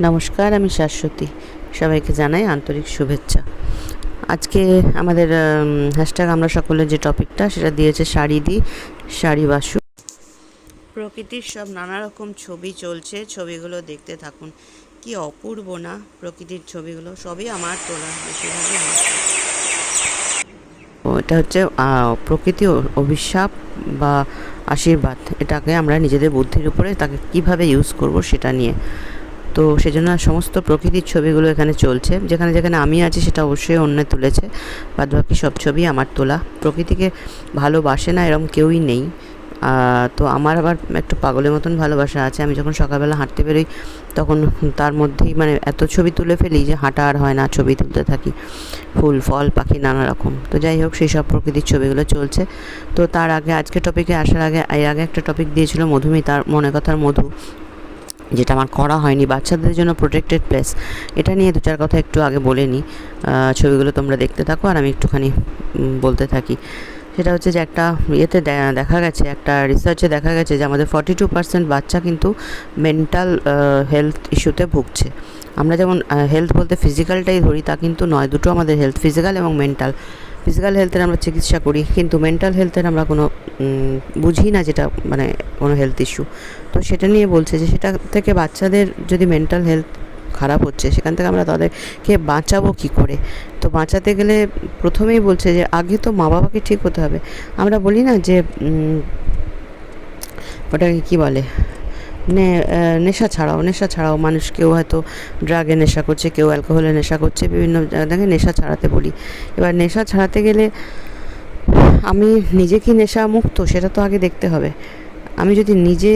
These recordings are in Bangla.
নমস্কার, আমি শাশ্বতী। সবাইকে জানাই আন্তরিক শুভেচ্ছা। আজকে আমাদের হ্যাশট্যাগ আমরা সকলের যে টপিকটা, সেটা দিয়েছে শাড়ি দি, শাড়ি বাসু। প্রকৃতির সব নানা রকম ছবি চলছে, ছবিগুলো দেখতে থাকুন। কি অপূর্ব না প্রকৃতির ছবিগুলো, সবই আমার তোলা বেশিরভাগই আমার এটা হচ্ছে প্রকৃতি অভিশাপ বা আশীর্বাদ। এটাকে আমরা নিজেদের বুদ্ধির উপরে তাকে কীভাবে ইউজ করব সেটা নিয়ে। তো সেজন্য সমস্ত প্রকৃতির ছবিগুলো এখানে চলছে। যেখানে যেখানে আমি আছি সেটা অবশ্যই অন্য তুলেছে। বাদ বাকি সব ছবি আমার তোলা। প্রকৃতিকে ভালোবাসে না এরকম কেউই নেই। তো আমার আবার একটু পাগলের মতন ভালোবাসা আছে। আমি যখন সকালবেলা হাঁটতে বেরোই, তখন তার মধ্যেই মানে এত ছবি তুলে ফেলি যে হাঁটা আর হয় না, ছবি তুলতে থাকি। ফুল, ফল, পাখি নানা রকম। তো যাই হোক, সেই সব প্রকৃতির ছবিগুলো চলছে। তো তার আগে, আজকে টপিকে আসার আগে, এর আগে একটা টপিক দিয়েছিল মধুমিতার মনে কথার মধু। যেটা আমার করা হয়নি, বাচ্চাদের জন্য প্রোটেক্টেড প্লেস এটা নিয়ে দু চার কথা একটু আগে বলে নিই। ছবিগুলো তোমরা দেখতে থাকো আর আমি একটুখানি বলতে থাকি। সেটা হচ্ছে যে একটা ইয়েতে দেখা গেছে, একটা রিসার্চে দেখা গেছে যে আমাদের ফর্টি টু পার্সেন্ট বাচ্চা কিন্তু মেন্টাল হেলথ ইস্যুতে ভুগছে। আমরা যেমন হেলথ বলতে ফিজিক্যালটাই ধরি, তা কিন্তু নয়। দুটো আমাদের হেলথ ফিজিক্যাল এবং মেন্টাল ফিজিক্যাল হেলথের আমরা চিকিৎসা করি, কিন্তু মেন্টাল হেলথের আমরা কোনো বুঝি না যেটা মানে কোনো হেলথ ইস্যু তো সেটা নিয়ে বলছে যে, সেটা থেকে বাচ্চাদের যদি মেন্টাল হেলথ খারাপ হচ্ছে, সেখান থেকে আমরা তাদেরকে বাঁচাবো কি করে? তো বাঁচাতে গেলে প্রথমেই বলছে যে, আগে তো মা বাবাকে ঠিক হতে হবে। আমরা বলি না যে ওটাকে কি বলে? নেশা ছাড়াও নেশা ছাড়াও মানুষ কেউ হয়তো ড্রাগে নেশা করছে, কেউ অ্যালকোহলে নেশা করছে, বিভিন্ন জায়গায় নেশা ছাড়াতে বলি। এবার নেশা ছাড়াতে গেলে আমি নিজে কি নেশা মুক্ত সেটা তো আগে দেখতে হবে। আমি যদি নিজে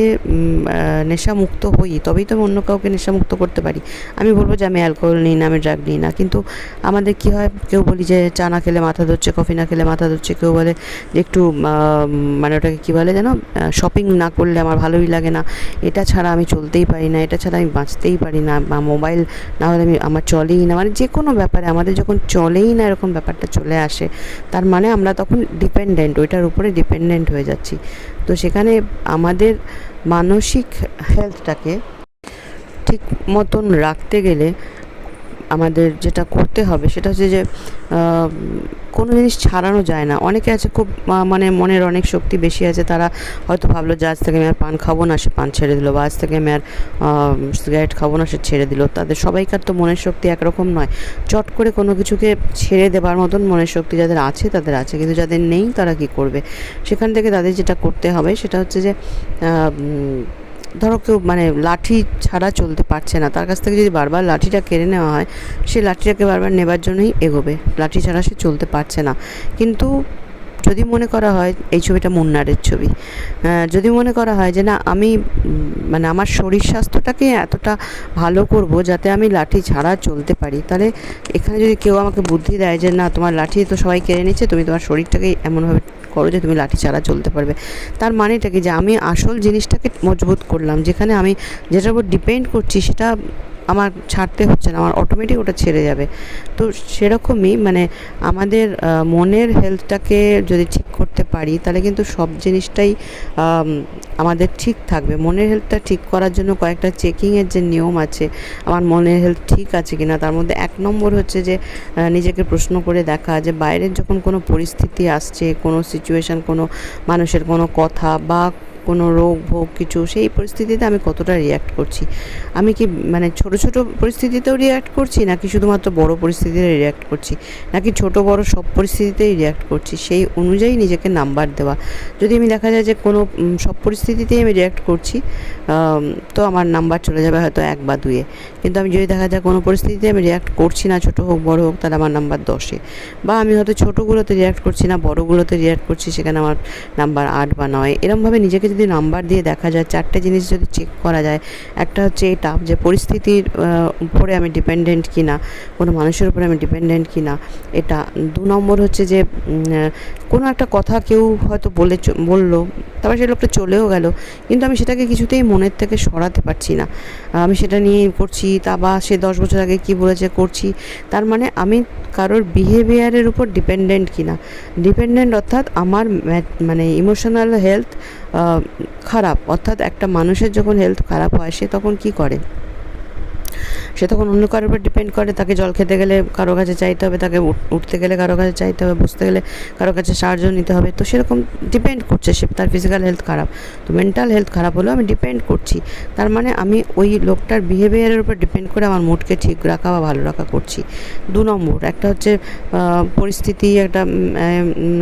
নেশামুক্ত হই, তবেই তো আমি অন্য কাউকে নেশামুক্ত করতে পারি। আমি বলব যে আমি অ্যালকোহল নিই না, আমি ড্রাগ নিই না। কিন্তু আমাদের কি হয়, কেউ বলি যে চা না খেলে মাথা ধরছে কফি না খেলে মাথা ধরছে, কেউ বলে যে একটু মানে ওটাকে কী বলে যেন শপিং না করলে আমার ভালোই লাগে না। এটা ছাড়া আমি চলতেই পারি না, এটা ছাড়া আমি বাঁচতেই পারি না, বা মোবাইল না হলে আমি, আমার চলেই না। মানে যে কোনো ব্যাপারে, আমাদের যখন চলেই না এরকম ব্যাপারটা চলে আসে, তার মানে আমরা তখন ডিপেন্ডেন্ট ওইটার উপরে ডিপেন্ডেন্ট হয়ে যাচ্ছি। তো সেখানে আমাদের মানসিক হেলথটাকে ঠিক মতন রাখতে গেলে আমাদের যেটা করতে হবে সেটা হচ্ছে যে কোনো জিনিস ছাড়ানো যায় না। অনেকে আছে খুব মানে মনের অনেক শক্তি বেশি আছে, তারা হয়তো ভাবলো যে আজ থেকে আমি আর পান খাব না, সে পান ছেড়ে দিল, বা আজ থেকে আমি আর সিগারেট খাব না, সে ছেড়ে দিল। তাদের সবাইকার তো মনের শক্তি একরকম নয়। চট করে কোনো কিছুকে ছেড়ে দেবার মতন মনের শক্তি যাদের আছে, তাদের আছে। কিন্তু যাদের নেই, তারা কি করবে? সেখান থেকে তাদের যেটা করতে হবে সেটা হচ্ছে যে ধরো কেউ মানে লাঠি ছাড়া চলতে পারছে না, তার কাছ থেকে যদি বারবার লাঠিটা কেড়ে নেওয়া হয়, সে লাঠিটাকে বারবার নেবার জন্যই এগোবে। লাঠি ছাড়া সে চলতে পারছে না। কিন্তু যদি মনে করা হয় এই ছবিটা মুন্নারের ছবি যদি মনে করা হয় যে না, আমি মানে আমার শরীর স্বাস্থ্যটাকে এতটা ভালো করব যাতে আমি লাঠি ছাড়া চলতে পারি, তাহলে এখানে যদি কেউ আমাকে বুদ্ধি দেয় যে না, তোমার লাঠি তো সবাই কেড়ে নিচ্ছে, তুমি তোমার শরীরটাকে এমনভাবে করো যে তুমি লাঠি ছাড়া চলতে পারবে, তার মানেটা কি? যে আমি আসল জিনিসটাকে মজবুত করলাম, যেখানে আমি যেটার উপর ডিপেন্ড করছি সেটা আমার ছাড়তে হচ্ছে না, আমার অটোমেটিক ওটা ছেড়ে যাবে। তো সেরকমই মানে আমাদের মনের হেলথটাকে যদি ঠিক করতে পারি, তাহলে কিন্তু সব জিনিসটাই আমাদের ঠিক থাকবে। মনের হেলথটা ঠিক করার জন্য কয়েকটা চেকিংয়ের যে নিয়ম আছে, আমার মনের হেলথ ঠিক আছে কিনা, তার মধ্যে এক নম্বর হচ্ছে যে নিজেকে প্রশ্ন করে দেখা যে, বাইরের যখন কোনো পরিস্থিতি আসছে, কোনো সিচুয়েশান কোনো মানুষের কোনো কথা বা কোনো রোগ, ভোগ কিছু, সেই পরিস্থিতিতে আমি কতটা রিয়্যাক্ট করছি? আমি কি মানে ছোট ছোট পরিস্থিতিতেও রিয়্যাক্ট করছি, নাকি শুধুমাত্র বড় পরিস্থিতিতে রিয়্যাক্ট করছি? নাকি ছোট বড় সব পরিস্থিতিতেই রিয়্যাক্ট করছি? সেই অনুযায়ী নিজেকে নাম্বার দেওয়া। যদি আমি দেখা যায় যে কোনো সব পরিস্থিতিতেই আমি রিয়্যাক্ট করছি তো আমার নাম্বার চলে যাবে হয়তো এক বা দুয়ে কিন্তু আমি যদি দেখা যায় কোনো পরিস্থিতিতে আমি রিয়্যাক্ট করছি না, ছোটো হোক, বড় হোক, তাহলে আমার নাম্বার দশে। বা আমি হয়তো ছোটোগুলোতে রিয়্যাক্ট করছি না, বড়গুলোতে রিয়্যাক্ট করছি, সেখানে আমার নাম্বার আট বা নয়। এরমভাবে নিজেকে যদি নাম্বার দিয়ে দেখা যায়, চারটে জিনিস যদি চেক করা যায়, একটা হচ্ছে এটা যে পরিস্থিতির উপরে আমি ডিপেন্ডেন্ট কি না কোনো মানুষের উপরে আমি ডিপেন্ডেন্ট কি না এটা দু নম্বর হচ্ছে যে কোনো একটা কথা কেউ হয়তো বলে বলল, তারপর সেই লোকটা চলেও গেল, কিন্তু আমি সেটাকে কিছুতেই মনের থেকে সরাতে পারছি না। আমি সেটা নিয়ে করছি, তা বা সে দশ বছর আগে কি বলেছে করছি, তার মানে আমি কারোর বিহেভিয়ারের উপর ডিপেন্ডেন্ট কিনা। ডিপেন্ডেন্ট অর্থাৎ আমার মানে ইমোশনাল হেলথ খারাপ। অর্থাৎ একটা মানুষের যখন হেলথ খারাপ হয়, সে তখন কি করে? সে তখন অন্য কারোর উপর ডিপেন্ড করে। তাকে জল খেতে গেলে কারও কাছে চাইতে হবে, তাকে উঠ- উঠতে গেলে কারও কাছে চাইতে হবে, বসতে গেলে কারও কাছে সাহায্য নিতে হবে। তো সেরকম ডিপেন্ড করছে সে, তার ফিজিক্যাল হেলথ খারাপ। তো মেন্টাল হেলথ খারাপ হলেও আমি ডিপেন্ড করছি। তার মানে আমি ওই লোকটার বিহেভিয়ারের উপর ডিপেন্ড করে আমার মুডকে ঠিক রাখা বা ভালো রাখা করছি। দু নম্বর, একটা হচ্ছে পরিস্থিতি, একটা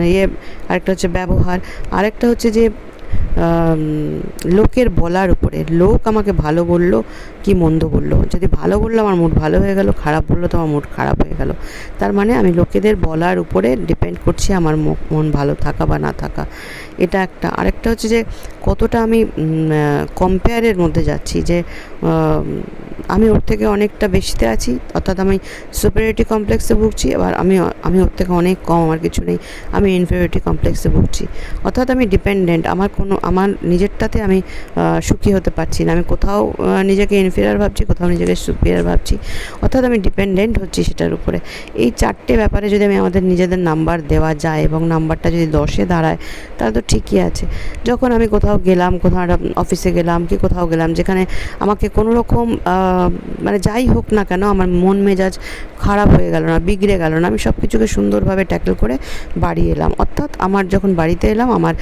ইয়ে আরেকটা হচ্ছে ব্যবহার। আরেকটা হচ্ছে যে লোকের বলার উপরে। লোক আমাকে ভালো বলল, কি মন্দ বলল। যদি ভালো বলল, আমার মুড ভালো হয়ে গেল, খারাপ বলল, তো আমার মুড খারাপ হয়ে গেল। তার মানে আমি লোকেদের বলার উপরে ডিপেন্ড করছি আমার মন ভালো থাকা বা না থাকা। এটা একটা। আরেকটা হচ্ছে যে, কতটা আমি কম্পেয়ারের মধ্যে যাচ্ছি যে, আমি ওর থেকে অনেকটা বেশিতে আছি, অর্থাৎ আমি সুপারিয়রিটি কমপ্লেক্সে ভুগছি এবার আমি আমি ওর থেকে অনেক কম, আমার কিছু নেই। আমি ইনফেরিয়রিটি কমপ্লেক্সে ভুগছি। অর্থাৎ আমি ডিপেন্ডেন্ট আমার কোনো আমার নিজেরটাতে আমি সুখী হতে পারছি না। আমি কোথাও নিজেকে ইনফিরিয়ার ভাবছি, কোথাও নিজেকে সুপিরিয়ার ভাবছি। অর্থাৎ আমি ডিপেন্ডেন্ট হচ্ছি সেটার উপরে। এই চারটে ব্যাপারে যদি আমি আমাদের নিজেদের নাম্বার দেওয়া যায় এবং নাম্বারটা যদি দশে দাঁড়ায়, তাহলে তো ঠিকই আছে। যখন আমি কোথাও গেলাম, কোথাও অফিসে গেলাম কি কোথাও গেলাম, যেখানে আমাকে কোনো রকম মানে যাই হোক না কেন আমার মন মেজাজ খারাপ হয়ে গেল না, বিগড়ে গেল না, আমি সব কিছুকে সুন্দরভাবে ট্যাকেল করে বাড়ি এলাম। অর্থাৎ আমার যখন বাড়িতে এলাম, আমার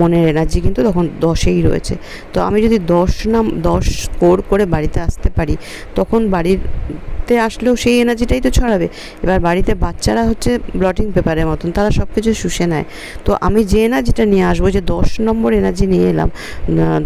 মনের এনার্জি কিন্তু তখন দশেই রয়েছে। তো আমি যদি দশ নাম, দশ স্কোর করে বাড়িতে আসতে পারি, তখন বাড়ির তে আসলেও সেই এনার্জিটাই তো ছড়াবে। এবার বাড়িতে বাচ্চারা হচ্ছে ব্লটিং পেপারের মতন, তারা সব কিছু শুষে নেয়। তো আমি যে এনার্জিটা নিয়ে আসব, যে দশ নম্বর এনার্জি নিয়ে এলাম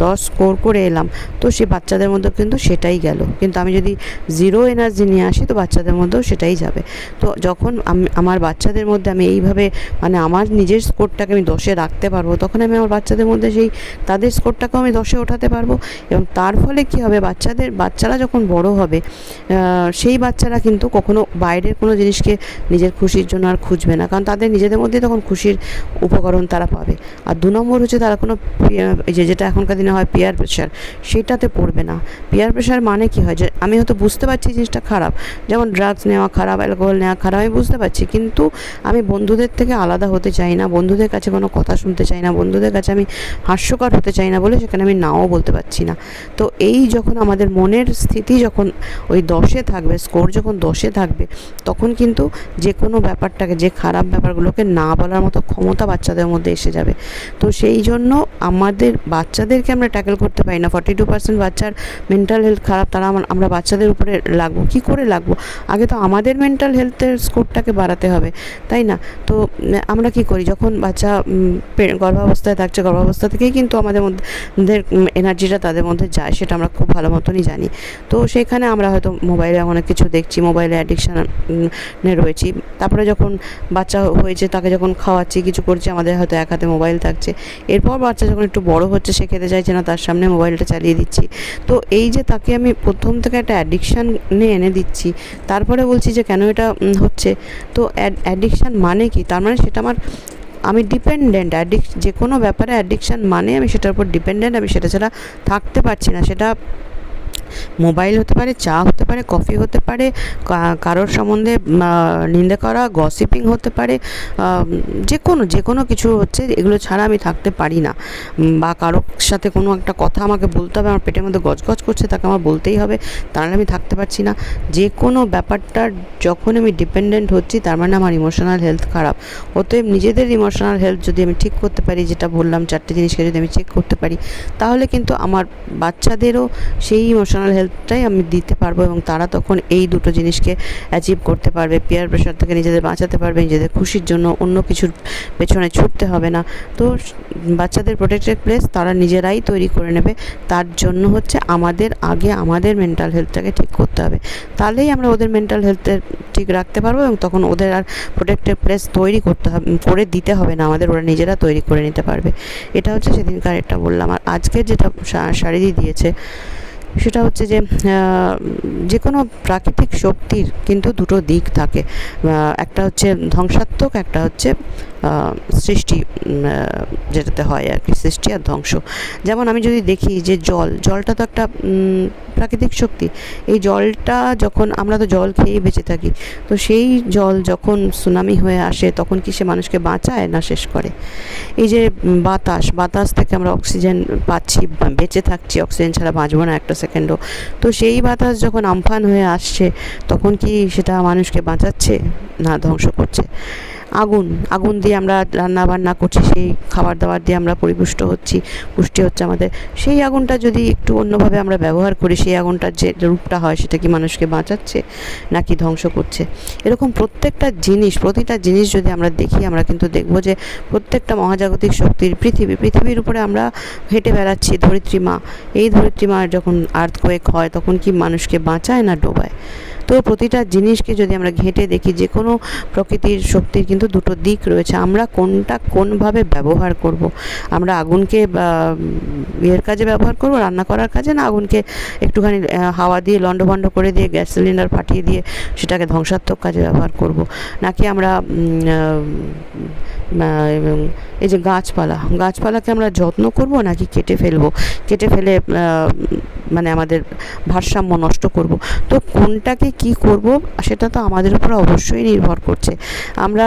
দশ স্কোর করে এলাম, তো সে বাচ্চাদের মধ্যে কিন্তু সেটাই গেল। কিন্তু আমি যদি জিরো এনার্জি নিয়ে আসি, তো বাচ্চাদের মধ্যেও সেটাই যাবে। তো যখন আমি, আমার বাচ্চাদের মধ্যে আমি এইভাবে মানে আমার নিজের স্কোরটাকে আমি দশে রাখতে পারব, তখন আমি আমার বাচ্চাদের মধ্যে সেই তাদের স্কোরটাকেও আমি দশে ওঠাতে পারব এবং তার ফলে কী হবে? বাচ্চাদের, বাচ্চারা যখন বড় হবে সেই বাচ্চারা কিন্তু কখনো বাইরের কোনো জিনিসকে নিজের খুশির জন্য আর খুঁজবে না। কারণ তাদের নিজেদের মধ্যেই তখন খুশির উপকরণ তারা পাবে। আর দু নম্বর হচ্ছে তারা কোনো যে যেটা এখনকার দিনে হয় পিয়ার প্রেশার সেটাতে পড়বে না। পিয়ার প্রেশার মানে কি হয়? যে আমি হয়তো বুঝতে পারছি জিনিসটা খারাপ, যেমন ড্রাগস নেওয়া খারাপ অ্যালকোহল নেওয়া খারাপ, আমি বুঝতে পারছি। কিন্তু আমি বন্ধুদের থেকে আলাদা হতে চাই না, বন্ধুদের কাছে কোনো কথা শুনতে চাই না, বন্ধুদের কাছে আমি হাস্যকর হতে চাই না বলে সেখানে আমি নাও বলতে পারছি না। তো এই যখন আমাদের মনের স্থিতি যখন ওই দশে থাকবে স্কোর যখন দশে থাকবে, তখন কিন্তু যে কোনো ব্যাপারটাকে, যে খারাপ ব্যাপারগুলোকে না বলার মতো ক্ষমতা বাচ্চাদের মধ্যে এসে যাবে। তো সেই জন্য আমাদের বাচ্চাদেরকে আমরা ট্যাকেল করতে পারি না। ফর্টি টু পার্সেন্ট বাচ্চার মেন্টাল হেলথ খারাপ, তারা আমার- বাচ্চাদের উপরে লাগবো। কি করে লাগবো? আগে তো আমাদের মেন্টাল হেলথের স্কোরটাকে বাড়াতে হবে, তাই না? তো আমরা কি করি? যখন বাচ্চা গর্ভাবস্থায় থাকছে গর্ভাবস্থা থেকেই কিন্তু আমাদের মধ্যে এনার্জিটা তাদের মধ্যে যায়, সেটা আমরা খুব ভালো মতনই জানি। তো সেখানে আমরা হয়তো মোবাইলে অনেক কিছু দেখছি, মোবাইলে অ্যাডিকশান রয়েছি। তারপরে যখন বাচ্চা হয়েছে, তাকে যখন খাওয়াচ্ছি, কিছু করছি, আমাদের হয়তো এক হাতে মোবাইল থাকছে। এরপর বাচ্চা যখন একটু বড় হচ্ছে, সে খেতে চাইছে না, তার সামনে মোবাইলটা চালিয়ে দিচ্ছি। তো এই যে তাকে আমি প্রথম থেকে একটা অ্যাডিকশান এনে দিচ্ছি, তারপরে বলছি যে কেন এটা হচ্ছে? তো অ্যাডিকশান মানে কি? তার মানে সেটা আমার আমি ডিপেন্ডেন্ট অ্যাডিক যে কোনো ব্যাপারে অ্যাডিকশান মানে আমি সেটার উপর ডিপেন্ডেন্ট আমি সেটা ছাড়া থাকতে পারছি না। সেটা মোবাইল হতে পারে, চা হতে পারে, কফি হতে পারে কারোর সম্বন্ধে নিন্দে করা গসিপিং হতে পারে যে কোনো যে কোনো কিছু হচ্ছে, এগুলো ছাড়া আমি থাকতে পারি না। বা কারোর সাথে কোনো একটা কথা আমাকে বলতে হবে, আমার পেটের মধ্যে গজগজ করছে, তাকে আমার বলতেই হবে তাহলে আমি থাকতে পারছি না। যে কোনো ব্যাপারটার যখন আমি ডিপেন্ডেন্ট হচ্ছি, তার মানে আমার ইমোশনাল হেলথ খারাপ। অতএব নিজেদের ইমোশনাল হেলথ যদি আমি ঠিক করতে পারি, যেটা বললাম, চারটে জিনিসকে যদি আমি চেক করতে পারি, তাহলে কিন্তু আমার বাচ্চাদেরও সেই ইমোশনাল হেলথটাই আমি দিতে পারব এবং তারা তখন এই দুটো জিনিসকে অ্যাচিভ করতে পারবে। পিয়ার প্রেশার থেকে নিজেদের বাঁচাতে পারবে, নিজেদের খুশির জন্য অন্য কিছুর পেছনে ছুটতে হবে না। তো বাচ্চাদের প্রোটেক্টেড প্লেস তারা নিজেরাই তৈরি করে নেবে। তার জন্য হচ্ছে আমাদের আগে আমাদের মেন্টাল হেলথটাকে ঠিক করতে হবে। তাহলেই আমরা ওদের মেন্টাল হেলথের ঠিক রাখতে পারব এবং তখন ওদের আর প্রোটেক্টেড প্লেস তৈরি করতে হবে, করে দিতে হবে না। আমাদের ওরা নিজেরা তৈরি করে নিতে পারবে। এটা হচ্ছে সেদিনকার এটা বললাম। আর আজকে যেটা শাড়ি দিয়েছে সেটা হচ্ছে যে যে কোনো প্রাকৃতিক শক্তির কিন্তু দুটো দিক থাকে। একটা হচ্ছে ধ্বংসাত্মক, একটা হচ্ছে সৃষ্টি যেটাতে হয় আর কি, সৃষ্টি আর ধ্বংস। যেমন আমি যদি দেখি যে জল, জলটা তো একটা প্রাকৃতিক শক্তি। এই জলটা যখন, আমরা তো জল খেয়েই বেঁচে থাকি, তো সেই জল যখন সুনামি হয়ে আসে, তখন কি সে মানুষকে বাঁচায় না শেষ করে? এই যে বাতাস বাতাস থেকে আমরা অক্সিজেন পাচ্ছি বেঁচে থাকছি, অক্সিজেন ছাড়া বাঁচবো না একটা সেকেন্ডও। তো সেই বাতাস যখন আমফান হয়ে আসছে, তখন কি সেটা মানুষকে বাঁচাচ্ছে না ধ্বংস করছে? আগুন আগুন দিয়ে আমরা রান্না বান্না করছি, সেই খাবার দাবার দিয়ে আমরা পরিপুষ্ট হচ্ছি, পুষ্টি হচ্ছে আমাদের। সেই আগুনটা যদি একটু অন্যভাবে আমরা ব্যবহার করি, সেই আগুনটার যে রূপটা হয়, সেটা কি মানুষকে বাঁচাচ্ছে নাকি ধ্বংস করছে? এরকম প্রত্যেকটা জিনিস, প্রতিটা জিনিস যদি আমরা দেখি, আমরা কিন্তু দেখব যে প্রত্যেকটা মহাজাগতিক শক্তির পৃথিবী, পৃথিবীর উপরে আমরা হেঁটে বেড়াচ্ছি, ধরিত্রী মা। এই ধরিত্রী মার যখন আর্থকোয়েক হয়, তখন কি মানুষকে বাঁচায় না ডোবায়? তো প্রতিটা জিনিসকে যদি আমরা ঘেঁটে দেখি যে কোনো প্রকৃতির শক্তির কিন্তু দুটো দিক রয়েছে আমরা কোনটা কোনভাবে ব্যবহার করব। আমরা আগুনকে ইয়ের কাজে ব্যবহার করব, রান্না করার কাজে, না আগুনকে একটুখানি হাওয়া দিয়ে লণ্ডভণ্ড করে দিয়ে, গ্যাস সিলিন্ডার ফাটিয়ে দিয়ে সেটাকে ধ্বংসাত্মক কাজে ব্যবহার করব। নাকি আমরা এই যে গাছপালা, গাছপালাকে আমরা যত্ন করব নাকি কেটে ফেলব? কেটে ফেলে মানে আমাদের ভারসাম্য নষ্ট করব? তো কোনটাকে কি করব, সেটা তো আমাদের উপর অবশ্যই নির্ভর করছে। আমরা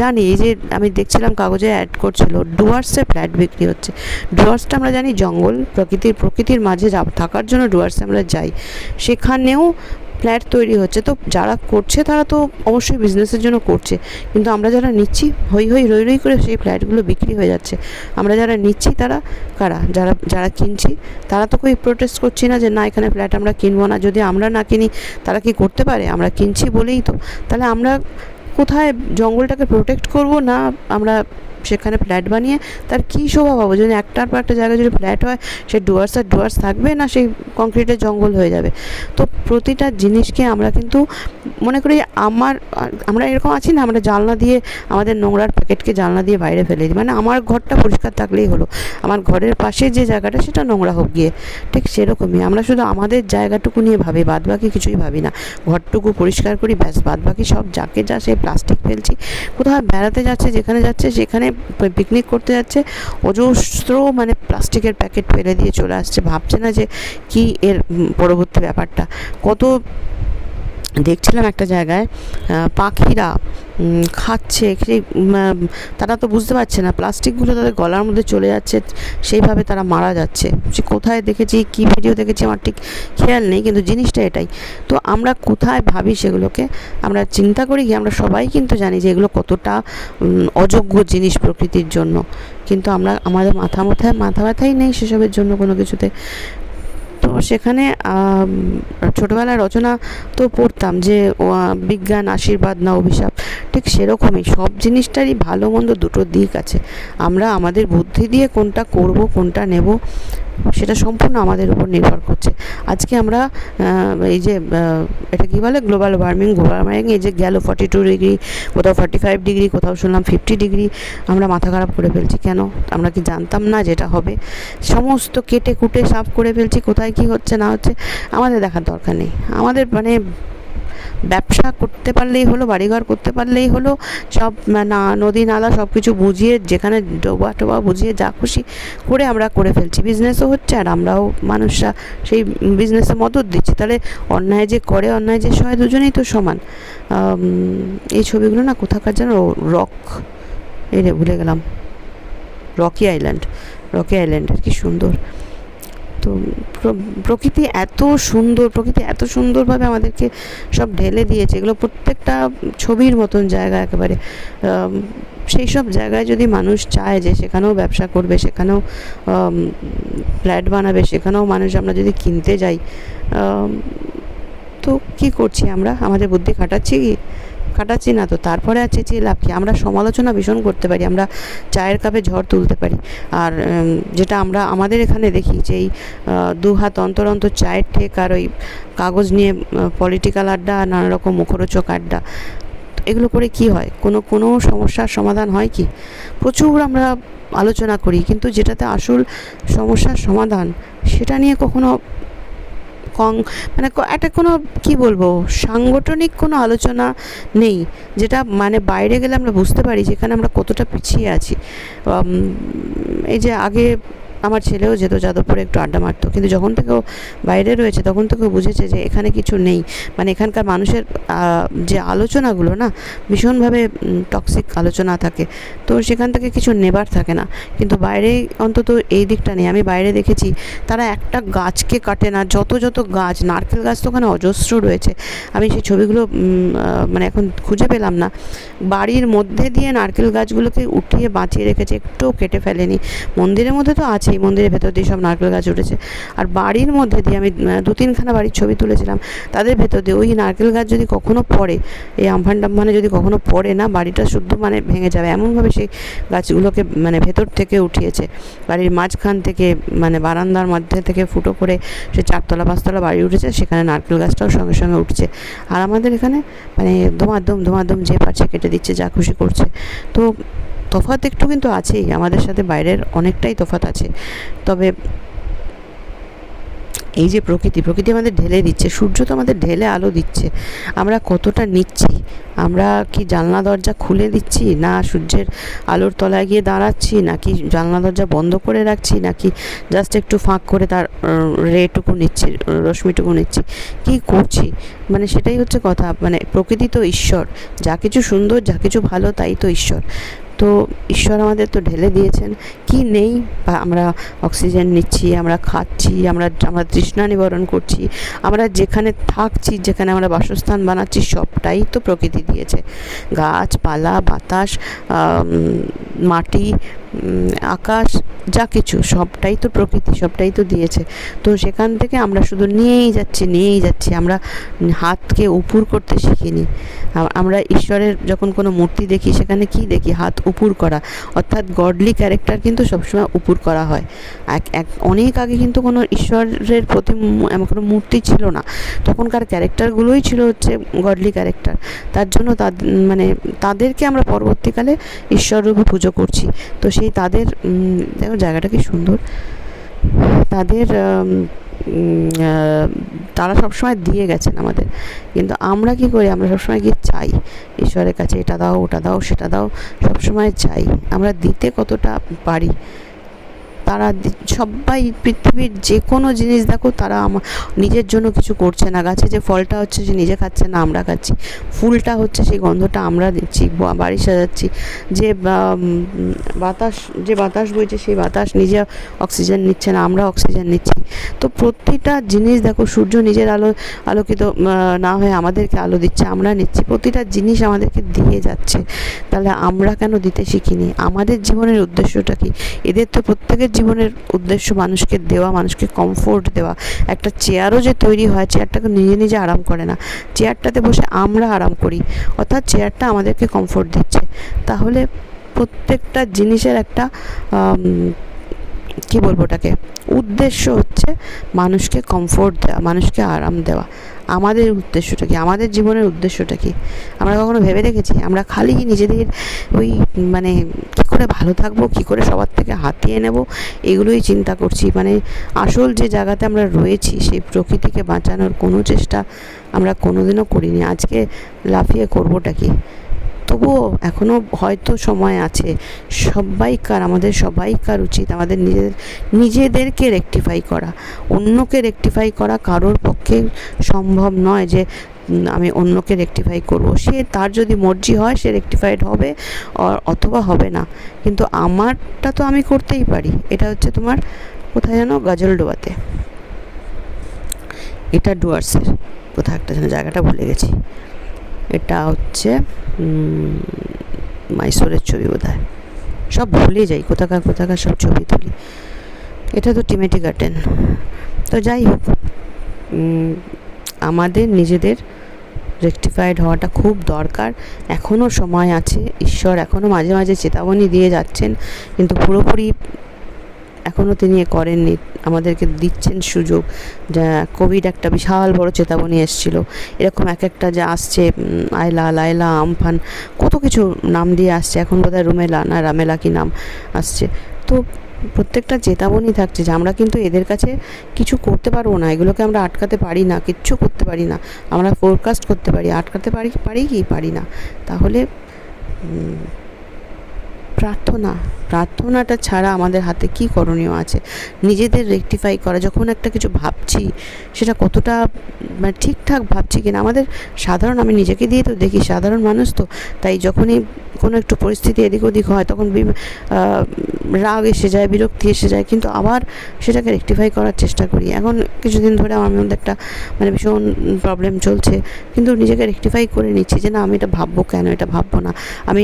জানি এই যে আমি দেখছিলাম কাগজে অ্যাড করছিল, ডুয়ার্সে ফ্ল্যাট বিক্রি হচ্ছে। ডুয়ার্সটা আমরা জানি জঙ্গল, প্রকৃতির প্রকৃতির মাঝে থাকার জন্য ডুয়ার্সে আমরা যাই। সেখানেও ফ্ল্যাট তৈরি হচ্ছে, তো যারা করছে তারা তো অবশ্যই বিজনেসের জন্য করছে। কিন্তু আমরা যারা নিচ্ছি, হই হই, রই রই করে সেই ফ্ল্যাটগুলো বিক্রি হয়ে যাচ্ছে। আমরা যারা নিচ্ছি তারা কারা? যারা যারা কিনছি, তারা তো কই প্রোটেস্ট করছি না যে না, এখানে ফ্ল্যাট আমরা কিনবো না। যদি আমরা না কিনি, তারা কি করতে পারে? আমরা কিনছি বলেই তো। তাহলে আমরা কোথায় জঙ্গলটাকে প্রোটেক্ট করব না আমরা সেখানে ফ্ল্যাট বানিয়ে তার কী শোভা পাবো? যদি একটার পর একটা জায়গায় যদি ফ্ল্যাট হয়, সে ডুয়ার্স আর ডুয়ার্স থাকবে না সেই কংক্রিটের জঙ্গল হয়ে যাবে? তো প্রতিটা জিনিসকে আমরা কিন্তু মনে করি আমার, আমরা এরকম আছি না, আমরা জানলা দিয়ে, আমাদের নোংরার প্যাকেটকে জানলা দিয়ে বাইরে ফেলে দিই। মানে আমার ঘরটা পরিষ্কার থাকলেই হলো। আমার ঘরের পাশে যে জায়গাটা, সেটা নোংরা হোক গিয়ে। ঠিক সেরকমই। আমরা শুধু আমাদের জায়গাটুকু নিয়ে ভাবি বাদ বাকি কিছুই ভাবি না। ঘরটুকু পরিষ্কার করি, ব্যাস। বাদ বাকি সব যাকে যা, সে প্লাস্টিক ফেলছি। কোথাও বেড়াতে যাচ্ছে, যেখানে যাচ্ছে, সেখানে পিকনিক করতে যাচ্ছে। অজস্র মানে প্লাস্টিকের প্যাকেট ফেলে দিয়ে চলে আসছে। ভাবছে না যে কি এর পরবর্তী ব্যাপারটা। কত দেখছিলাম একটা জায়গায় পাখিরা খাচ্ছে সেই তারা তো বুঝতে পারছে না, প্লাস্টিকগুলো তাদের গলার মধ্যে চলে যাচ্ছে, সেইভাবে তারা মারা যাচ্ছে। সে কোথায় দেখেছি, কী ভিডিও দেখেছি আমার ঠিক খেয়াল নেই, কিন্তু জিনিসটা এটাই। তো আমরা কোথায় ভাবি সেগুলোকে? আমরা চিন্তা করি কি, আমরা সবাই কিন্তু জানি যে এগুলো কতটা অযোগ্য জিনিস প্রকৃতির জন্য। কিন্তু আমরা, আমাদের মাথা মাথায়, মাথা ব্যথাই নেই সেসবের জন্য কোনো কিছুতে। সেখানে ছোটোবেলায় রচনা তো পড়তাম যে বিজ্ঞান, আশীর্বাদ না অভিশাপ। ঠিক সেরকমই সব জিনিসটারই ভালো মন্দ দুটো দিক আছে। আমরা আমাদের বুদ্ধি দিয়ে কোনটা করব, কোনটা নেব সেটা সম্পূর্ণ আমাদের উপর নির্ভর করছে। আজকে আমরা এই যে এটা কী বলে? গ্লোবাল ওয়ার্মিং গ্লোবাল ওয়ার্মিং এই যে গেল ফর্টি টু ডিগ্রি কোথাও ফর্টি ফাইভ ডিগ্রি কোথাও শুনলাম ফিফটি ডিগ্রি আমরা মাথা খারাপ করে ফেলছি কেন? আমরা কি জানতাম না যেটা হবে? সমস্ত কেটে কুটে সাফ করে ফেলছি, কোথায় কি হচ্ছে, না হচ্ছে, আমাদের দেখার দরকার নেই। আমাদের মানে ব্যবসা করতে পারলেই হলো, বাড়িঘর করতে পারলেই হলো, সব না নদী, নালা সব কিছু বুঝিয়ে, যেখানে ডোবা টোবা বুঝিয়ে যা খুশি করে আমরা করে ফেলছি। বিজনেসও হচ্ছে আর আমরাও মানুষরা সেই বিজনেসে মদত দিচ্ছি। তাহলে অন্যায় যে করে, অন্যায় যে সহায় দুজনেই তো সমান। এই ছবিগুলো না কোথাকার যেন রক, এই রে ভুলে গেলাম, রকি আইল্যান্ড, রকি আইল্যান্ডের কি সুন্দর। তো প্র- প্রকৃতি এত সুন্দর, প্রকৃতি এত সুন্দরভাবে আমাদেরকে সব ঢেলে দিয়েছে। এগুলো প্রত্যেকটা ছবির মতন জায়গা একেবারে। সেই সব জায়গায় যদি মানুষ চায় যে সেখানেও ব্যবসা করবে, সেখানেও ফ্ল্যাট বানাবে, সেখানেও মানুষ আমরা যদি কিনতে যাই তো কি করছি আমরা? আমাদের বুদ্ধি খাটাচ্ছি কি? খাটাচ্ছি না তো। তারপরে আছে যে লাভ কি? আমরা সমালোচনা ভীষণ করতে পারি, আমরা চায়ের কাপে ঝড় তুলতে পারি। আর যেটা আমরা আমাদের এখানে দেখি যে এই দু হাত অন্তর অন্তর চায়ের ঠেক আর ওই কাগজ নিয়ে পলিটিক্যাল আড্ডা আর নানা রকম মুখরোচক আড্ডা এগুলো করে কি হয়? কোনো কোনো সমস্যার সমাধান হয় কি? প্রচুর আমরা আলোচনা করি, কিন্তু যেটাতে আসল সমস্যার সমাধান, সেটা নিয়ে কখনো কং মানে একটা কোনো, কি বলব, সাংগঠনিক কোনো আলোচনা নেই, যেটা মানে বাইরে গেলে আমরা বুঝতে পারি যেখানে আমরা কতটা পিছিয়ে আছি। এই যে আগে আমার ছেলেও যেত যাদবপুরে একটু আড্ডা মারতো। কিন্তু যখন থেকে বাইরে রয়েছে, তখন থেকে বুঝেছে যে এখানে কিছু নেই। মানে এখানকার মানুষের যে আলোচনাগুলো না, ভীষণভাবে টক্সিক আলোচনা থাকে। তো সেখান থেকে কিছু নেবার থাকে না। কিন্তু বাইরে অন্তত এই দিকটা নেই। আমি বাইরে দেখেছি, তারা একটা গাছকে কাটে না। যত যত গাছ, নারকেল গাছ তো ওখানে অজস্র রয়েছে। আমি সেই ছবিগুলো মানে এখন খুঁজে পেলাম না। বাড়ির মধ্যে দিয়ে নারকেল গাছগুলোকে উঠিয়ে বাঁচিয়ে রেখেছে, একটুও কেটে ফেলেনি। মন্দিরের মধ্যে তো আছেই মন্দিরের ভেতর দিয়ে সব নারকেল গাছ উঠেছে। আর বাড়ির মধ্যে দিয়ে আমি দু তিনখানা বাড়ির ছবি তুলেছিলাম, তাদের ভেতর দিয়ে ওই নারকেল গাছ যদি কখনো পড়ে, এই আমফান টামফানে যদি কখনো পড়ে না, বাড়িটা শুদ্ধ মানে ভেঙে যাবে। এমনভাবে সেই গাছগুলোকে মানে ভেতর থেকে উঠিয়েছে। বাড়ির মাঝখান থেকে মানে বারান্দার মধ্যে থেকে ফুটো করে সে চারতলা পাঁচতলা বাড়ি উঠেছে, সেখানে নারকেল গাছটাও সঙ্গে সঙ্গে উঠছে। আর আমাদের এখানে মানে ধোমাধম ধোমাধম যে পারছে কেটে দিচ্ছে, যা খুশি করছে। তো তফাৎ একটু কিন্তু আছেই, আমাদের সাথে বাইরের অনেকটাই তফাৎ আছে। তবে এই যে প্রকৃতি প্রকৃতি আমাদের ঢেলে দিচ্ছে, সূর্য তো আমাদের ঢেলে আলো দিচ্ছে। আমরা কতটা নিচ্ছি? আমরা কি জানলা, দরজা খুলে দিচ্ছি, না সূর্যের আলোর তলায় গিয়ে দাঁড়াচ্ছি, নাকি জানলা, দরজা বন্ধ করে রাখছি, নাকি জাস্ট একটু ফাঁক করে তার রেটুকু নিচ্ছি, রশ্মিটুকু নিচ্ছি? কি করছি? মানে সেটাই হচ্ছে কথা। মানে প্রকৃতি তো ঈশ্বর, যা কিছু সুন্দর, যা কিছু ভালো, তাই তো ঈশ্বর। তো ঈশ্বর আমাদের তো ঢেলে দিয়েছেন। কি নেই? বা আমরা অক্সিজেন নিচ্ছি, আমরা খাচ্ছি, আমরা আমরা তৃষ্ণা নিবারণ করছি, আমরা যেখানে থাকছি, যেখানে আমরা বাসস্থান বানাচ্ছি, সবটাই তো প্রকৃতি দিয়েছে। গাছপালা, বাতাস মাটি আকাশ যা কিছু, সবটাই তো প্রকৃতি, সবটাই তো দিয়েছে। তো সেখান থেকে আমরা শুধু নিয়েই যাচ্ছি নিয়েই যাচ্ছি। আমরা হাতকে উপুর করতে শিখিনি। আমরা ঈশ্বরের যখন কোনো মূর্তি দেখি, সেখানে কি দেখি? হাত উপুর করা। অর্থাৎ গডলি ক্যারেক্টার কিন্তু সবসময় উপুর করা হয়। এক এক অনেক আগে কিন্তু কোনো ঈশ্বরের প্রতি এমন কোনো মূর্তি ছিল না। তখনকার ক্যারেক্টারগুলোই ছিল হচ্ছে গডলি ক্যারেক্টার তার জন্য তাদ- মানে তাদেরকে আমরা পরবর্তীকালে ঈশ্বররূপে পুজো করছি। তো সেই তাদের দেখো জায়গাটা কি সুন্দর। তাদের তারা সব সময় তারা সবসময় দিয়ে গেছেন আমাদের। কিন্তু আমরা কি করি? আমরা সবসময় গিয়ে চাই, ঈশ্বরের কাছে এটা দাও, ওটা দাও, সেটা দাও, সবসময় চাই। আমরা দিতে কতটা পারি? তারা সবাই পৃথিবীর যে কোনো জিনিস দেখো তারা আমা- নিজের জন্য কিছু করছে না। গাছে যে ফলটা হচ্ছে সে নিজে খাচ্ছে না, আমরা খাচ্ছি। ফুলটা হচ্ছে সেই গন্ধটা আমরা দিচ্ছি বাড়ি সাজাচ্ছি। যে বাতাস যে বাতাস বইছে সেই বাতাস নিজে অক্সিজেন নিচ্ছে না, আমরা অক্সিজেন নিচ্ছি। তো প্রতিটা জিনিস দেখো সূর্য নিজের আলো, আলোকিত না হয়ে আমাদেরকে আলো দিচ্ছে, আমরা নিচ্ছি। প্রতিটা জিনিস আমাদেরকে দিয়ে যাচ্ছে। তাহলে আমরা কেন দিতে শিখিনি? আমাদের জীবনের উদ্দেশ্যটা কি? এদের তো প্রত্যেকের জীবনের উদ্দেশ্য মানুষকে দেওয়া, মানুষকে কমফোর্ট দেওয়া। একটা চেয়ারও যে তৈরি হয় চেয়ারটাকে নিজে নিজে আরাম করে না। চেয়ারটাতে বসে আমরা আরাম করি, অর্থাৎ চেয়ারটা আমাদেরকে কমফোর্ট দিচ্ছে। তাহলে প্রত্যেকটা জিনিসের একটা কি বলব ওটাকে? উদ্দেশ্য হচ্ছে মানুষকে কমফোর্ট দেওয়া, মানুষকে আরাম দেওয়া। আমাদের উদ্দেশ্যটা কি? আমাদের জীবনের উদ্দেশ্যটা কি? আমরা কখনো ভেবে দেখেছি? আমরা খালি নিজেদের ওই মানে কী করে ভালো থাকব, কী করে সবার থেকে হাতিয়ে নেব? এগুলোই চিন্তা করছি। মানে আসল যে জায়গাতে আমরা রয়েছি, সেই প্রকৃতিকে বাঁচানোর কোনো চেষ্টা আমরা কোনোদিনও করিনি। আজকে লাফিয়ে করবোটা কি? তবুও এখনও হয়তো সময় আছে। সবাইকার, আমাদের সবাইকার উচিত আমাদের নিজেদের, নিজেদেরকে রেকটিফাই করা। অন্যকে রেকটিফাই করা কারোর পক্ষে সম্ভব নয় যে আমি অন্যকে রেকটিফাই করব। সে, তার যদি মর্জি হয়, সে রেকটিফাইড হবে অথবা হবে না। কিন্তু আমারটা তো আমি করতেই পারি। এটা হচ্ছে তোমার, কোথায় যেন গাজলডোবাতে। এটা ডুয়ার্সের। কোথায় একটা যেন জায়গাটা ভুলে গেছি। এটা হচ্ছে মাইসোরের ছবি বোধ সব ভুলে যাই, কোথাকার কোথাকার সব ছবি তুলি। এটা তো টিমেটি গার্ডেন। তো যাই হোক আমাদের নিজেদের রেকটিফাইড হওয়াটা খুব দরকার। এখনও সময় আছে, ঈশ্বর এখনও মাঝে মাঝে চেতাবনী দিয়ে যাচ্ছেন, কিন্তু পুরোপুরি এখনও তিনি এ করেননি। আমাদেরকে দিচ্ছেন সুযোগ। যা কোভিড একটা বিশাল বড় চেতাবনী এসেছিল। এরকম এক একটা যা আসছে আয়লা, লায়লা, আমফান, কত কিছু নাম দিয়ে আসছে। এখন বোধহয় রুমেলা না, রামেলা কি নাম আসছে। তো প্রত্যেকটা চেতাবনী থাকছে যে আমরা কিন্তু এদের কাছে কিছু করতে পারব না। এগুলোকে আমরা আটকাতে পারি না, কিচ্ছু করতে পারি না। আমরা ফোরকাস্ট করতে পারি। আটকাতে পারি পারি কি? পারি না। তাহলে প্রার্থনা। প্রার্থনাটা ছাড়া আমাদের হাতে কি করণীয় আছে? নিজেদের রেকটিফাই করা, যখন একটা কিছু ভাবছি, সেটা কতটা মানে ঠিকঠাক ভাবছি কিনা, আমাদের সাধারণ, আমি নিজেকে দিয়ে তো দেখি, সাধারণ মানুষ তো, তাই যখনই কোনো একটু পরিস্থিতি এদিক ওদিক হয়, তখন রাগ এসে যায়, বিরক্তি এসে যায়, কিন্তু আবার সেটাকে রেকটিফাই করার চেষ্টা করি। এখন কিছুদিন ধরে আমার মধ্যে একটা মানে ভীষণ প্রবলেম চলছে, কিন্তু নিজেকে রেকটিফাই করে নিচ্ছি যে, না, আমি এটা ভাববো কেন? এটা ভাববো না। আমি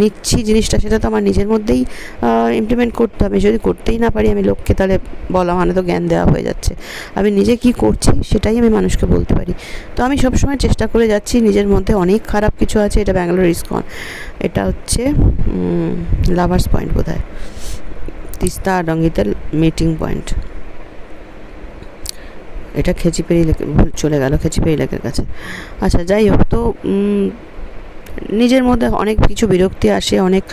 নিচ্ছি জিনিসটা, সেটা তো আমার নিজের মধ্যেই ইমপ্লিমেন্ট করতে হবে। যদি করতেই না পারি আমি লোককে তাহলে বলা মানে তো জ্ঞান দেওয়া হয়ে যাচ্ছে। আমি নিজে কি করছি সেটাই আমি মানুষকে বলতে পারি। তো আমি সবসময় চেষ্টা করে যাচ্ছি, নিজের মধ্যে অনেক খারাপ কিছু আছে, এটা ব্যাঙ্গালোর ইস্কন এটা হচ্ছে লাভার্স পয়েন্ট বোধ হয় তিস্তা ডঙ্গিতে মিটিং পয়েন্ট এটা খেচিপেরি চলে গেল, খেচিপেরি লেকের কাছে। আচ্ছা যাই হোক, তো নিজের মধ্যে অনেক কিছু বিরক্তি আসে, অনেক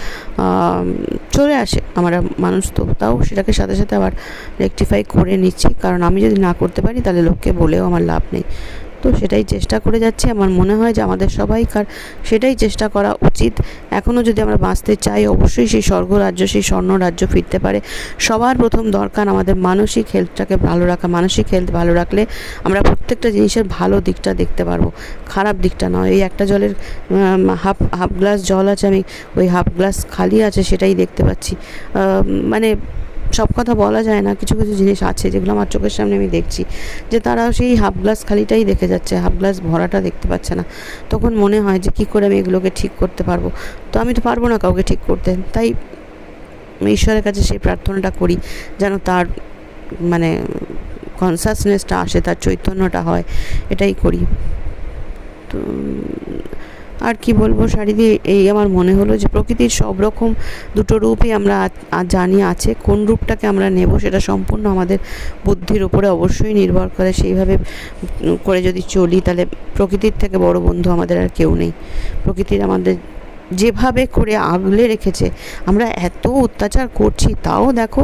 চলে আসে আমরা মানুষ তো তাও সেটাকে সাথে সাথে আবার রেকটিফাই করে নিচ্ছি। কারণ আমি যদি না করতে পারি, তাহলে লোককে বলেও আমার লাভ নেই। তো সেটাই চেষ্টা করে যাচ্ছি। আমার মনে হয় যে আমাদের সবাইকার সেটাই চেষ্টা করা উচিত। এখনও যদি আমরা বাঁচতে চাই, অবশ্যই সেই স্বর্গ রাজ্য সেই স্বর্ণ রাজ্য ফিরতে পারে। সবার প্রথম দরকার আমাদের মানসিক হেলথটাকে ভালো রাখা। মানসিক হেলথ ভালো রাখলে আমরা প্রত্যেকটা জিনিসের ভালো দিকটা দেখতে পারব। খারাপ দিকটা নয়। এই একটা জলের হাফ হাফ গ্লাস জল আছে, আমি ওই হাফ গ্লাস খালি আছে সেটাই দেখতে পাচ্ছি। মানে সব কথা বলা যায় না, কিছু কিছু জিনিস আছে যেগুলো আমার চোখের সামনে আমি দেখছি, যে তারা সেই হাফ গ্লাস খালিটাই দেখে যাচ্ছে, হাফ গ্লাস ভরাটা দেখতে পাচ্ছে না। তখন মনে হয় যে কী করে আমি এগুলোকে ঠিক করতে পারব? তো আমি তো পারব না কাউকে ঠিক করতে। তাই ঈশ্বরের কাছে সেই প্রার্থনাটা করি, যেন তার মানে কনসাসনেসটা আসে, তার চৈতন্যটা হয়, এটাই করি। তো আর কি বলব শাড়ি দিয়ে এই আমার মনে হলো যে প্রকৃতির সব রকম দুটো রূপই আমরা জানি আছে। কোন রূপটাকে আমরা নেব সেটা সম্পূর্ণ আমাদের বুদ্ধির উপরে অবশ্যই নির্ভর করে। সেইভাবে করে যদি চলি তাহলে প্রকৃতির থেকে বড় বন্ধু আমাদের আর কেউ নেই। প্রকৃতির আমাদের যেভাবে করে আগলে রেখেছে, আমরা এত অত্যাচার করছি, তাও দেখো,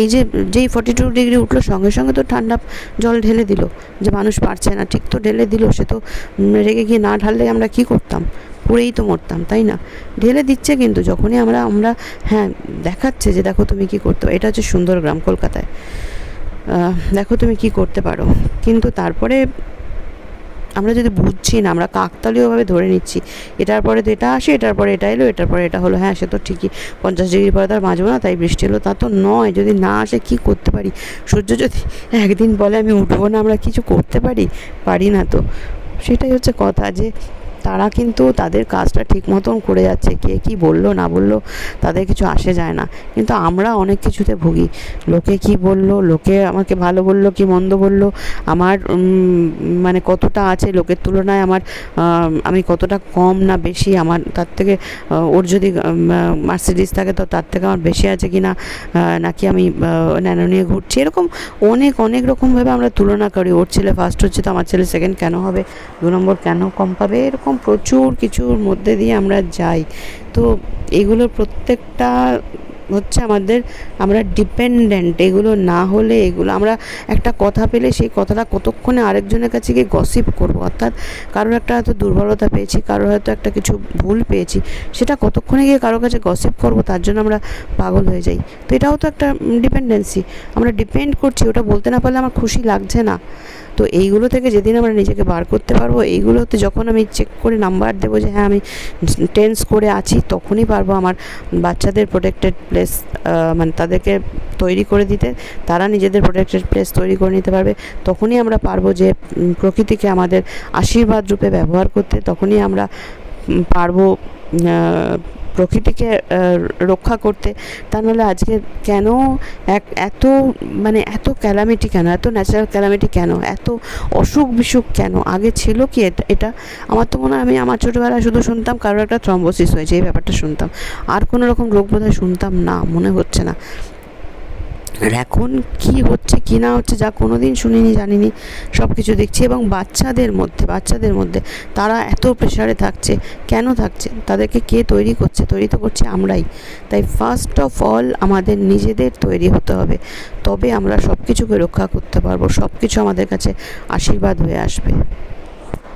এই যে, যেই ফর্টি টু ডিগ্রি উঠল, সঙ্গে সঙ্গে তো ঠান্ডা জল ঢেলে দিল, যে মানুষ পারছে না, ঠিক তো ঢেলে দিল, সে তো রেগে গিয়ে না ঢাললে আমরা কি করতাম? পুড়েই তো মরতাম, তাই না? ঢেলে দিচ্ছে কিন্তু, যখনই আমরা আমরা হ্যাঁ দেখাচ্ছে যে দেখো তুমি কি করতে এটা হচ্ছে সুন্দরগ্রাম কলকাতায়। দেখো তুমি কি করতে পারো। কিন্তু তারপরে আমরা যদি বুঝছি না, আমরা কাকতালীয়ভাবে ধরে নিচ্ছি, এটার পরে তো এটা আসে, এটার পরে এটা এলো, এটার পরে এটা হলো হ্যাঁ সে তো ঠিকই, পঞ্চাশ ডিগ্রি পরে তার বাঁচবো না, তাই বৃষ্টি এলো তা তো নয়, যদি না আসে কি করতে পারি? সূর্য যদি একদিন বলে আমি উঠবো না, আমরা কিছু করতে পারি? পারি না তো। সেটাই হচ্ছে কথা যে তারা কিন্তু তাদের কাজটা ঠিক মতন করে যাচ্ছে। কে কি বলল, না বলল, তাদের কিছু আসে যায় না। কিন্তু আমরা অনেক কিছুতে ভুগি। লোকে কি বলল, লোকে আমাকে ভালো বলল, কি মন্দ বলল, আমার মানে কতটা আছে লোকের তুলনায় আমার আমি কতটা কম না বেশি, আমার, তার থেকে ওর যদি মার্সিডিস থাকে, তো তার থেকে আমার বেশি আছে কি না নাকি আমি ন্যানো নিয়ে ঘুরছি? এরকম অনেক অনেক রকমভাবে আমরা তুলনা করি। ওর ছেলে ফার্স্ট হচ্ছে, তো আমার ছেলে সেকেন্ড কেন হবে? দু নম্বর কেন কম পাবে? এরকম প্রচুর কিছুর মধ্যে দিয়ে আমরা যাই। তো এগুলোর প্রত্যেকটা হচ্ছে আমাদের, আমরা ডিপেন্ডেন্ট এগুলো না হলে এগুলো, আমরা একটা কথা পেলে সেই কথাটা কতক্ষণে আরেকজনের কাছে গিয়ে গসিপ করব? অর্থাৎ কারোর একটা হয়তো দুর্বলতা পেয়েছি, কারোর হয়তো একটা কিছু ভুল পেয়েছি, সেটা কতক্ষণে গিয়ে কারোর কাছে গসিপ করব? তার জন্য আমরা পাগল হয়ে যাই। তো এটাও তো একটা ডিপেন্ডেন্সি আমরা ডিপেন্ড করছি, ওটা বলতে না পারলে আমার খুশি লাগছে না। তো এইগুলো থেকে যেদিন আমরা নিজেকে বার করতে পারব এইগুলোতে যখন আমি চেক করে নাম্বার দেবো যে হ্যাঁ আমি টেন্স করে আছি, তখনই পারব আমার বাচ্চাদের প্রোটেক্টেড প্লেস মানে তাদেরকে তৈরি করে দিতে। তারা নিজেদের প্রোটেক্টেড প্লেস তৈরি করে নিতে পারবে। তখনই আমরা পারব যে প্রকৃতিকে আমাদের আশীর্বাদ রূপে ব্যবহার করতে। তখনই আমরা পারব প্রকৃতিকে রক্ষা করতে, তা নাহলে আজকে কেন এক, এত মানে এত ক্যালামিটি কেন? এত ন্যাচারাল ক্যালামিটি কেন? এত অসুখ বিসুখ কেন? আগে ছিল কি এটা এটা? আমার তো মনে হয় আমি আমার ছোটোবেলায় শুধু শুনতাম কারোর একটা থ্রম্বোসিস হয়েছে, এই ব্যাপারটা শুনতাম। আর কোনো রকম রোগ বোধহয় শুনতাম না, মনে হচ্ছে না। আর এখন কি হচ্ছে, কি না হচ্ছে যা কোনো দিন শুনিনি, জানিনি সব কিছু দেখছি এবং বাচ্চাদের মধ্যে বাচ্চাদের মধ্যে তারা এত প্রেশারে থাকছে, কেন থাকছে? তাদেরকে কে তৈরি করছে? তৈরি তো করছে আমরাই। তাই ফার্স্ট অফ অল আমাদের নিজেদের তৈরি হতে হবে। তবে আমরা সব কিছুকে রক্ষা করতে পারব সব কিছু আমাদের কাছে আশীর্বাদ হয়ে আসবে।